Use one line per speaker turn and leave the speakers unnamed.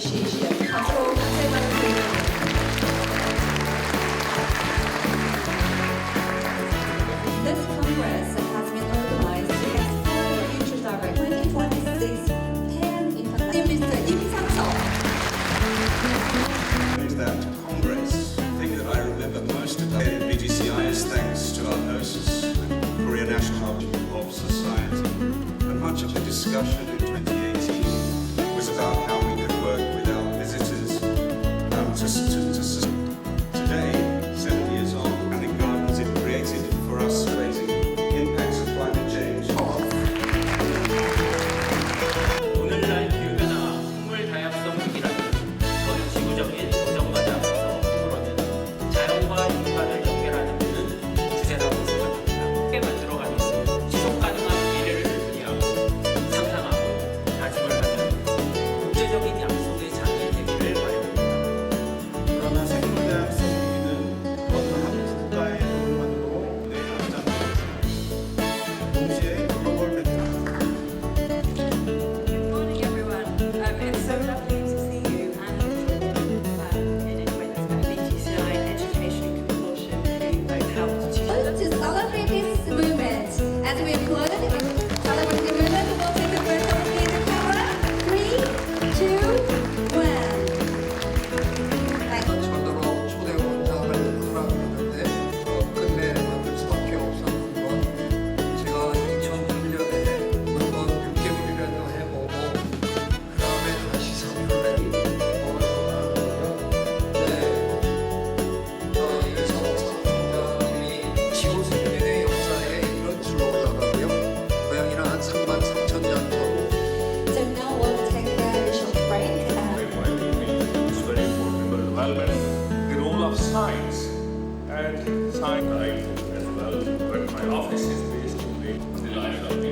this Congress has been organized to explore the future 2026 10 Mr.
that Congress, the thing that I remember most about thanks to our Korea National of Society, and much of the discussion
전 지구적인 도전과에 앞서서 힘으로는 자연과 인간을 연결하는 데는 주제라고 생각합니다. 함께 만들어가는 지속 가능한 미래를 위하여 상상하고 다짐을 하는 국제적인 약속의 장이 되기를 바랍니다.
그러나 생물 다양성 위기는 어떤 한 국가의 노력만으로 내려오지 않습니다. 동시에 글로벌 배틀
Good morning, everyone. It's
we celebrate
science and science life as well. But my office is based in the life of the